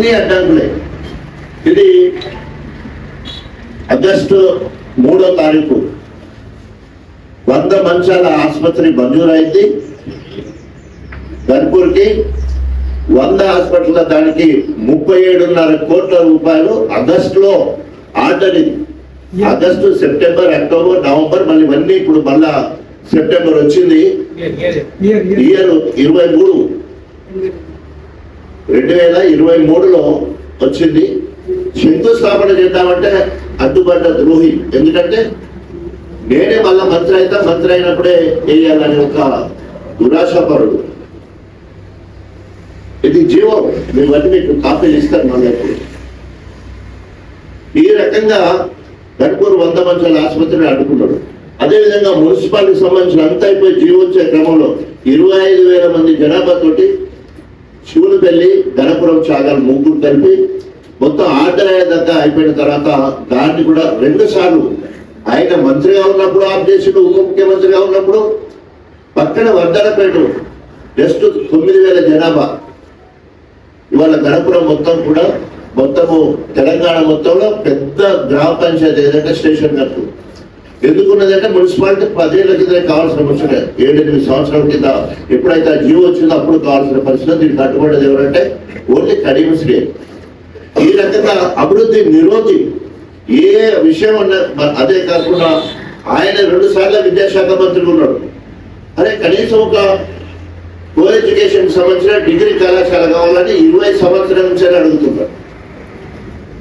అన్ని అడ్డంకులే. ఇది ఆగస్టు మూడో తారీఖు. వంద మంచాల ఆసుపత్రి మంజూరైంది. గన్పూర్కి వంద హాస్పిటల్ దానికి ముప్పై ఏడున్నర కోట్ల రూపాయలు ఆగస్టులో ఆర్డర్ ఇది. ఆగస్టు సెప్టెంబర్ అక్టోబర్ నవంబర్ మళ్ళీ ఇవన్నీ ఇప్పుడు మళ్ళా సెప్టెంబర్ వచ్చింది. ఇయర్ ఇరవై మూడు. రెండు వేల ఇరవై మూడులో వచ్చింది. శంకుస్థాపన చేద్దామంటే అడ్డుపడ్డ ద్రోహి. ఎందుకంటే నేనే మళ్ళీ మంత్రి అయితే మంత్రి అయినప్పుడే వేయాలని ఒక దురాశపరుడు. ఇది జీవం. మేము అన్ని మీకు కాపీలు ఇస్తాను మళ్ళీ ఇప్పుడు ఈ రకంగా గన్పూర్ వంద మంచాల ఆసుపత్రిని అడ్డుకున్నాడు. అదేవిధంగా మున్సిపాలిటీకి సంబంధించిన అంతా అయిపోయి జీవోచ్చే క్రమంలో ఇరవై ఐదు వేల మంది జనాభా శివుని తల్లి ధనపురం సాగర్ ముగ్గురు కలిపి మొత్తం ఆర్డర్ దగ్గర అయిపోయిన తర్వాత దాన్ని కూడా రెండు సార్లు ఆయన మంత్రిగా ఉన్నప్పుడు ఆఫ్ చేసిండు ఉప ముఖ్యమంత్రిగా ఉన్నప్పుడు పక్కన వర్ధనపేట జస్ట్ తొమ్మిది వేల జనాభా. ఇవాళ ధనపురం మొత్తం కూడా మొత్తము తెలంగాణ మొత్తంలో పెద్ద గ్రామ పంచాయతీ ఏదంటే స్టేషన్ కట్టు. ఎందుకున్నదంటే మున్సిపాలిటీ పదేళ్ళ కింద కావాల్సిన ముచ్చట ఏడెనిమిది సంవత్సరాల కింద ఎప్పుడైతే ఆ జీవో వచ్చిందో అప్పుడు కావాల్సిన పరిస్థితి దీనికి కట్టుబడేది ఎవరంటే ఓన్లీ కరీంస్డే ఈ రకంగా అభివృద్ధి నిరోధి ఏ విషయం ఉన్న అదే కాకుండా ఆయన రెండు సార్లు విద్యాశాఖ మంత్రి ఉన్నాడు. అరే కనీసం ఒక కో ఎడ్యుకేషన్ సంబంధించిన డిగ్రీ కళాశాల కావాలని ఇరవై సంవత్సరాల నుంచి అడుగుతున్నారు.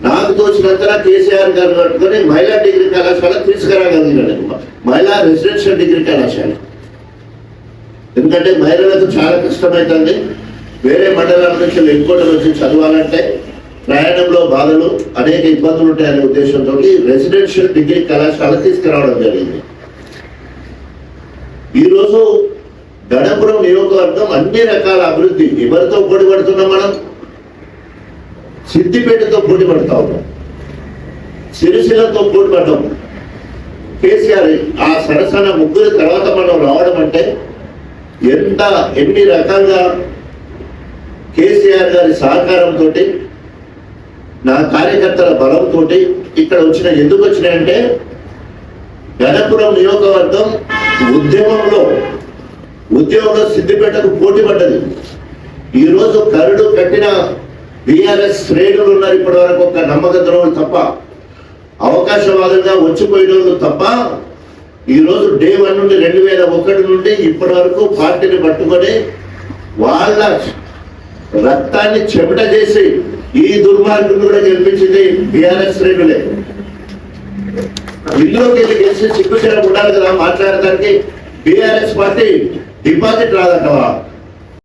నాకు తోచినంతలా కేసీఆర్ గారు పట్టుకొని మహిళా డిగ్రీ కళాశాల తీసుకురాగలిగినాడు మహిళా రెసిడెన్షియల్ డిగ్రీ కళాశాల. ఎందుకంటే మహిళలకు చాలా కష్టమవుతుంది వేరే మండలాల నుంచి ఎక్కువ వచ్చి చదవాలంటే ప్రయాణంలో బాధలు అనేక ఇబ్బందులు ఉంటాయనే ఉద్దేశంతో రెసిడెన్షియల్ డిగ్రీ కళాశాల తీసుకురావడం జరిగింది. ఈరోజు గణపురం నియోజకవర్గం అన్ని రకాల అభివృద్ధి ఎవరితో పోటీ పడుతున్నాం మనం. సిద్దిపేటతో పోటీ పడతా. ఉన్నాం సిరిసిల్లతో పోటీ పడ్డాం. కేసీఆర్ ఆ సరసన ముగ్గురు తర్వాత మనం రావడం అంటే ఎంత ఎన్ని రకాలుగా కేసీఆర్ గారి సహకారంతో నా కార్యకర్తల బలంతో ఇక్కడ వచ్చిన ఎందుకు వచ్చినాయంటే గణపురం నియోజకవర్గం ఉద్యమంలో ఉద్యమంలో సిద్దిపేటకు పోటీ పడ్డది. ఈరోజు కరుడు కట్టిన బీఆర్ఎస్ శ్రేణులు ఉన్నారు ఇప్పటి వరకు ఒక నమ్మక ద్రోహులు తప్ప అవకాశవాదంగా వచ్చిపోయిన వాళ్ళు తప్ప ఈరోజు డే వన్ నుండి రెండు వేల ఒకటి నుండి ఇప్పటి వరకు పార్టీని పట్టుకొని వాళ్ళ రక్తాన్ని చెమట చేసి ఈ దుర్మార్గులు కూడా గెలిపించింది బీఆర్ఎస్ శ్రేణులే. ఇల్లులోకి వెళ్ళి గెలిచి సిగ్గుచరం ఉండాలి కదా మాట్లాడటానికి బీఆర్ఎస్ పార్టీ డిపాజిట్ రాదంటవా?